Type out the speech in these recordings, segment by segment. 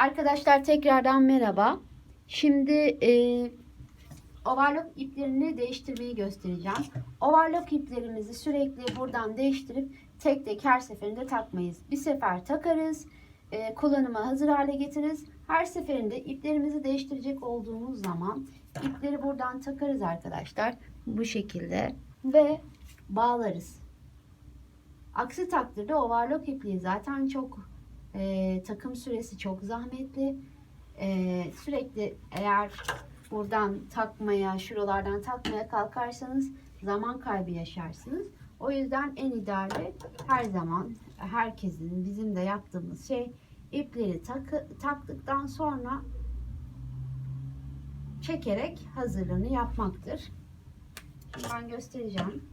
Arkadaşlar tekrardan merhaba. Şimdi e, overlock iplerini değiştirmeyi göstereceğim. Overlock iplerimizi sürekli buradan değiştirip tek tek her seferinde takmayız. Bir sefer takarız, e, kullanıma hazır hale getiririz. Her seferinde iplerimizi değiştirecek olduğumuz zaman ipleri buradan takarız arkadaşlar. Bu şekilde ve bağlarız. Aksi takdirde overlock ipliği zaten çok e, takım süresi çok zahmetli. E, sürekli eğer buradan takmaya, şuralardan takmaya kalkarsanız zaman kaybı yaşarsınız. O yüzden en ideali her zaman herkesin bizim de yaptığımız şey ipleri takı, taktıktan sonra çekerek hazırlığını yapmaktır. Şimdi ben göstereceğim.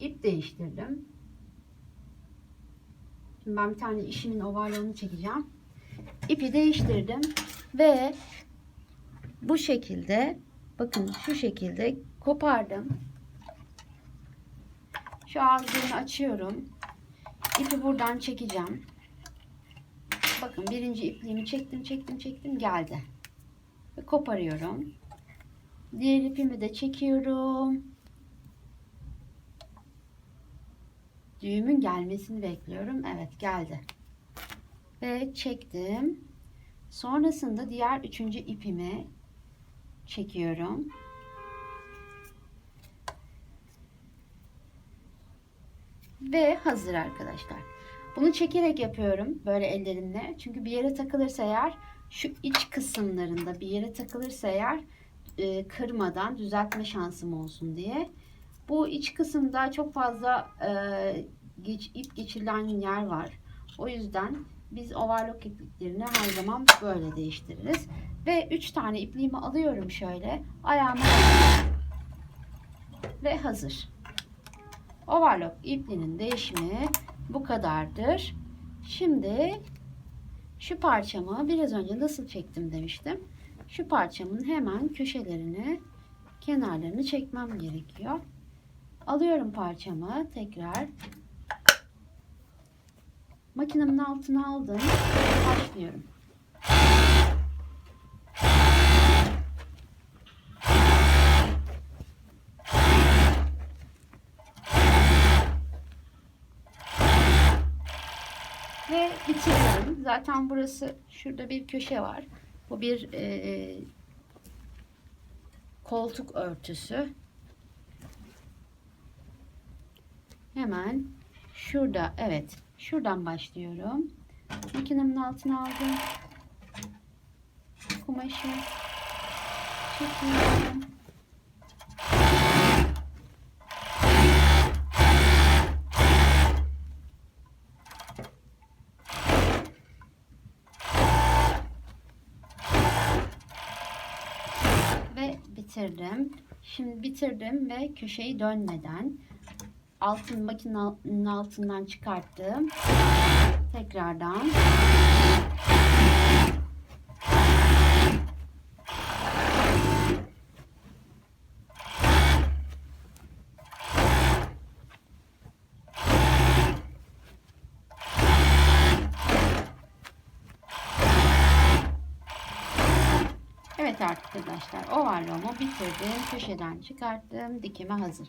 ip değiştirdim. Şimdi ben bir tane işimin ovarlarını çekeceğim. İpi değiştirdim ve bu şekilde bakın şu şekilde kopardım. Şu ağzını açıyorum. İpi buradan çekeceğim. Bakın birinci ipliğimi çektim çektim çektim geldi. Ve koparıyorum. Diğer ipimi de çekiyorum. Düğümün gelmesini bekliyorum. Evet geldi. Ve çektim. Sonrasında diğer üçüncü ipimi çekiyorum. Ve hazır arkadaşlar. Bunu çekerek yapıyorum böyle ellerimle. Çünkü bir yere takılırsa eğer şu iç kısımlarında bir yere takılırsa eğer e, kırmadan düzeltme şansım olsun diye. Bu iç kısımda çok fazla e, geç, ip geçirilen yer var. O yüzden biz overlock ipliklerini her zaman böyle değiştiririz. Ve 3 tane ipliğimi alıyorum şöyle. Ayağıma ve hazır. Overlock ipliğinin değişimi bu kadardır. Şimdi şu parçamı biraz önce nasıl çektim demiştim. Şu parçamın hemen köşelerini kenarlarını çekmem gerekiyor. Alıyorum parçamı tekrar makinemin altına aldım. Başlıyorum. Ve bitiriyorum. Zaten burası şurada bir köşe var. Bu bir e, koltuk örtüsü. Hemen şurada evet şuradan başlıyorum. Makinemin altına aldım. Kumaşı çekiyorum. Ve bitirdim. Şimdi bitirdim ve köşeyi dönmeden altın makinenin altından çıkarttım. Tekrardan. Evet arkadaşlar ovarlığımı bitirdim. Köşeden çıkarttım. Dikime hazır.